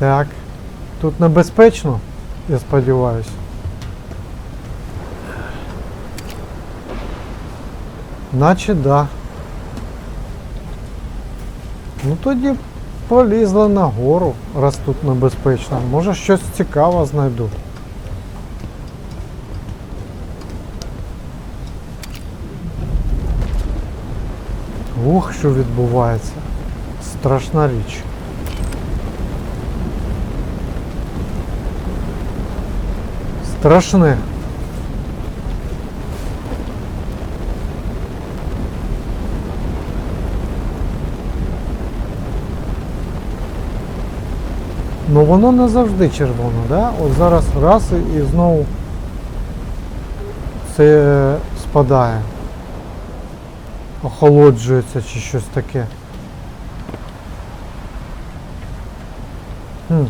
Так. Тут небезпечно, я сподіваюся. Наче да. Ну тоді полізли нагору, раз тут небезпечно. Може щось цікаве знайду. Ух, що відбувається. Страшна річ. Страшне. Ну воно не завжди червоно, да? От зараз раз і, знову це спадає. Охолоджується чи щось таке. Хм.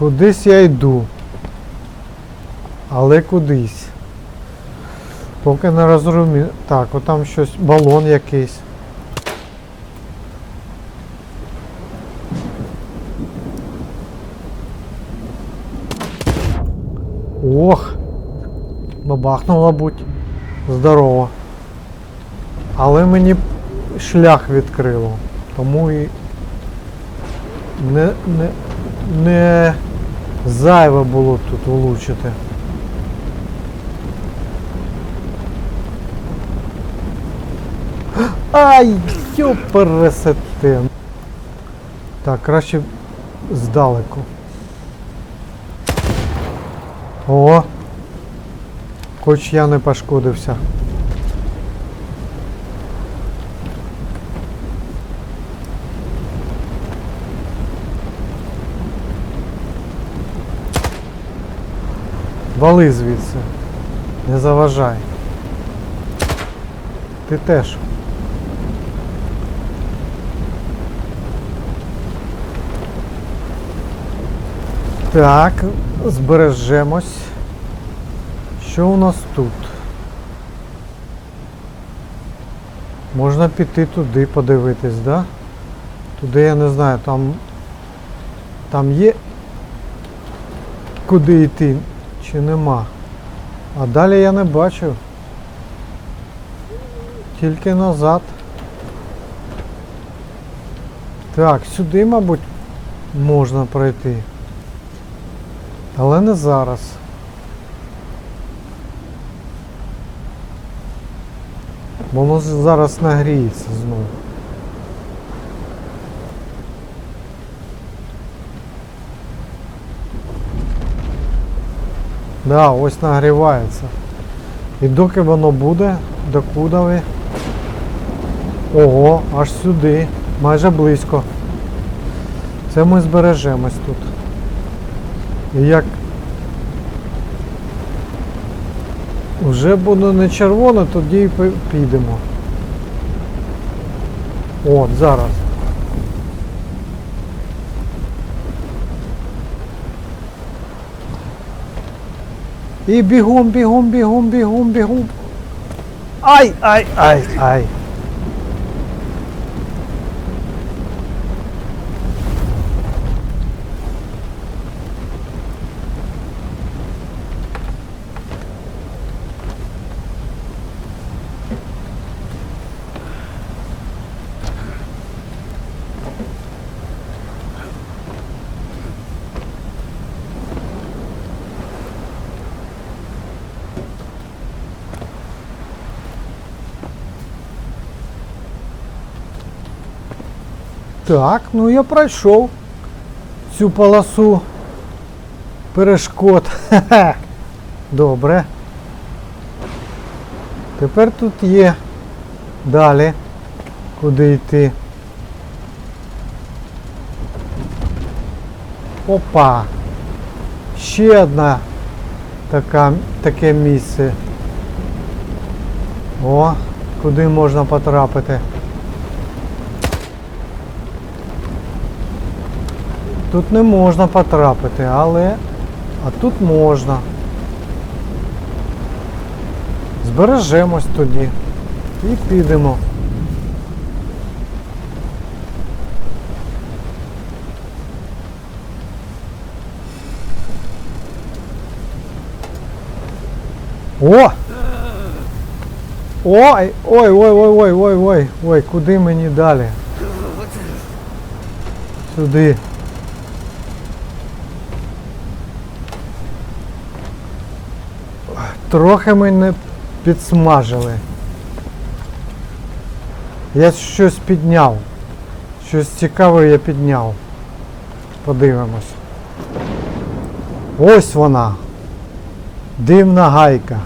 Кудись я йду. Але кудись. Поки не розумію. Так, отам щось, балон якийсь. Ох! Бабахнуло будь. Здорово. Але мені шлях відкрило. Тому і не, не, не зайве було тут влучити. Ай, йопересете. Так, краще здалеку. О! Хоч я не пошкодився. Вали звідси. Не заважай. Ти теж. Так, збережемось. Що у нас тут? Можна піти туди подивитись, да? Туди я не знаю, там. Там є куди йти чи нема. А далі я не бачу. Тільки назад. Так, сюди, мабуть, можна пройти. Але не зараз. Воно зараз нагріється знову. Да, ось нагрівається. І доки воно буде, докуди ви? Ого, аж сюди, майже близько. Це ми збережемось тут. І як вже буде не червоне, тоді і підемо. От, зараз. І бігом, бігом, бігом, бігом, бігом. Ай, ай, ай, ай. Так, ну я пройшов цю полосу перешкод. Добре. Тепер тут є далі, куди йти. Опа! Ще одна така, таке місце. О, куди можна потрапити. Тут не можна потрапити, але... А тут можна. Збережемось тоді. І підемо. О! Ой, ой, ой, ой, ой, ой, ой, ой, куди мені далі? Сюди. Трохи мене підсмажили. Я щось підняв. Щось цікаве я підняв. Подивимось. Ось вона. Дивна гайка.